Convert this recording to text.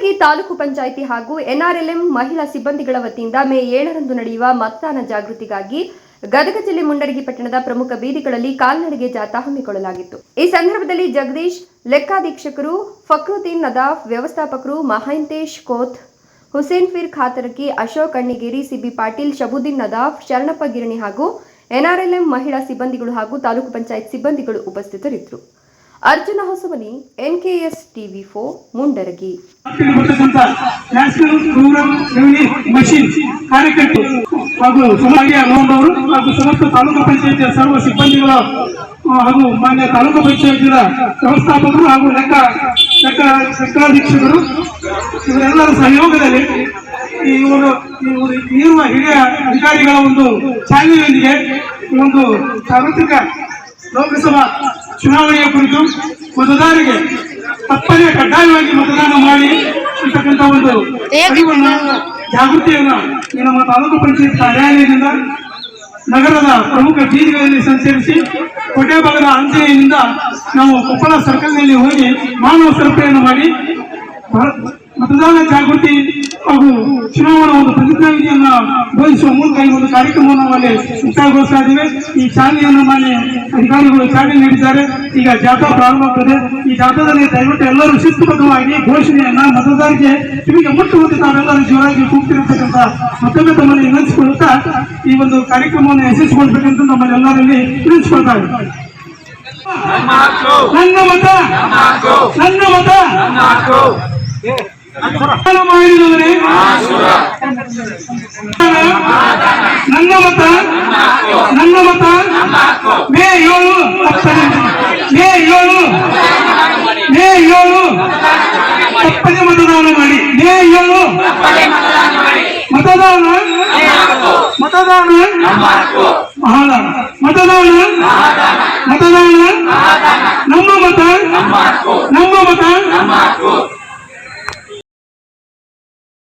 ಮುಂಡರಗಿ ತಾಲೂಕು ಪಂಚಾಯಿತಿ ಹಾಗೂ ಎನ್ಆರ್ಎಲ್ಎಂ ಮಹಿಳಾ ಸಿಬ್ಬಂದಿಗಳ ವತಿಯಿಂದ ಮೇ ಏಳರಂದು ನಡೆಯುವ ಮತದಾನ ಜಾಗೃತಿಗಾಗಿ ಗದಗ ಜಿಲ್ಲೆ ಮುಂಡರಗಿ ಪಟ್ಟಣದ ಪ್ರಮುಖ ಬೀದಿಗಳಲ್ಲಿ ಕಾಲ್ನಡಿಗೆ ಜಾಥಾ ಹಮ್ಮಿಕೊಳ್ಳಲಾಗಿತ್ತು. ಈ ಸಂದರ್ಭದಲ್ಲಿ ಜಗದೀಶ್, ಲೆಕ್ಕಾಧೀಕ್ಷಕರು ಫಕ್ರುದ್ದೀನ್ ನದಾಫ್, ವ್ಯವಸ್ಥಾಪಕರು ಮಹಾಂತೇಶ್ ಕೋತ್, ಹುಸೇನ್ ಫೀರ್ ಖಾತರಕಿ, ಅಶೋಕ್ ಅಣ್ಣಿಗೇರಿ, ಸಿಬಿ ಪಾಟೀಲ್, ಶಬುದ್ದೀನ್ ನದಾಫ್, ಶರಣಪ್ಪ ಗಿರಣಿ ಹಾಗೂ ಎನ್ಆರ್ಎಲ್ಎಂ ಮಹಿಳಾ ಸಿಬ್ಬಂದಿಗಳು ಹಾಗೂ ತಾಲೂಕು ಪಂಚಾಯತ್ ಸಿಬ್ಬಂದಿಗಳು ಉಪಸ್ಥಿತರಿದ್ದರು. Arjuna Hosamani NKS TV four, Mundargi. National rural revenue machine ಕಾರ್ಯಕರ್ತರು ಹಾಗೂ ಸುಮಾರಿಯ ನೋಡವರು ಹಾಗೂ ಸಮಸ್ತ ತಾಲೂಕು ಪಂಚಾಯತಿಯ ಸರ್ವ ಸಿಬ್ಬಂದಿಗಳ ಹಾಗೂ ಮಾನ್ಯ ತಾಲೂಕು ಪಂಚಾಯತಿಯ ವ್ಯವಸ್ಥಾಪಕರು ಹಾಗೂ ಲೆಕ್ಕ ಲೆಕ್ಕ ಲೆಕ್ಕಾಧೀಕ್ಷಕರು, ಇವರೆಲ್ಲರ ಸಹಯೋಗದಲ್ಲಿ ಇವರು ಇವರು ಇರುವ ಹಿರಿಯ ಅಧಿಕಾರಿಗಳ ಒಂದು ಚಾಲನೆಯೊಂದಿಗೆ ಒಂದು ಸಾರ್ವತ್ರಿಕ ಲೋಕಸಭಾ ಚುನಾವಣೆಯ ಕುರಿತು ಮತದಾರರಿಗೆ ತಪ್ಪನೆ ಕಡ್ಡಾಯವಾಗಿ ಮತದಾನ ಮಾಡಿ ಅಂತಕ್ಕಂಥ ಒಂದು ಜಾಗೃತಿಯನ್ನು ಜಾಗೃತಿಯನ್ನ ಈ ನಮ್ಮ ತಾಲೂಕು ಪಂಚಾಯತ್ ಕಾರ್ಯಾಲಯದಿಂದ ನಗರದ ಪ್ರಮುಖ ಬೀದಿಗಳಲ್ಲಿ ಸಂಚರಿಸಿ ಕೋಟೆ ಭಾಗದ ಅಂತ್ಯದಿಂದ ನಾವು ಕೊಪ್ಪಳ ಸರ್ಕಲ್ನಲ್ಲಿ ಹೋಗಿ ಮಾನವ ಸರ್ಪೆಯನ್ನು ಮಾಡಿ ಭಾರತ್- ಮತದಾನ ಜಾಗೃತಿ ಹಾಗೂ ಚುನಾವಣಾ ಒಂದು ಪ್ರತಿಜ್ಞಾವಿಧಿಯನ್ನ ಬೋಧಿಸುವ ಮೂಲಕ ಈ ಒಂದು ಕಾರ್ಯಕ್ರಮವನ್ನು ನಾವು ಅಲ್ಲಿ ಮುಕ್ತಾಯಗೊಳಿಸ್ತಾ ಇದ್ದೇವೆ. ಈ ಚಾಲನೆಯನ್ನು ಮಾನ್ಯ ಅಧಿಕಾರಿಗಳು ಚಾಲನೆ ನೀಡಿದ್ದಾರೆ. ಈಗ ಜಾಥಾ ಪ್ರಾರಂಭವಾಗ್ತದೆ ಈ ಜಾಥಾದಲ್ಲಿ ದಯವಿಟ್ಟು ಎಲ್ಲರೂ ಶಿಸ್ತುಬದ್ಧವಾಗಿ ಘೋಷಣೆಯನ್ನ ಮತದಾರರಿಗೆ ನಿಮಗೆ ಮುಟ್ಟುವಂತೆ ತಾವೆಲ್ಲರೂ ಜೋರಾಗಿ ಕೂಗ್ತಿರತಕ್ಕಂಥ ಮತ್ತೊಮ್ಮೆ ತಮ್ಮಲ್ಲಿ ವಿನಂತಿಸಿಕೊಳ್ಳುತ್ತಾ ಈ ಒಂದು ಕಾರ್ಯಕ್ರಮವನ್ನು ಯಶಸ್ವಿಗೊಳಿಸಬೇಕಂತ ನಮ್ಮಲ್ಲಿ ಎಲ್ಲರಲ್ಲಿ ವಿನಂತಿಸಿಕೊಳ್ತಾ ಇದ್ದಾರೆ. ನನ್ನ ಮತ. ನನ್ನ ಮತ. ನನ್ನ ಮತ ನನ್ನ ಮತ ಮೇ ಏಳು ತಪ್ಪದೆ ಮೇ ಏಳು ಮೇ ಏಳು ತಪ್ಪದೆ ಮತದಾನ ಮಾಡಿ ಮೇ ಏಳು ಮತದಾನ ಮತದಾನ ಮಹಾದಾನ ಮತದಾನ ಮತದಾನ ನಮ್ಮ ಮತ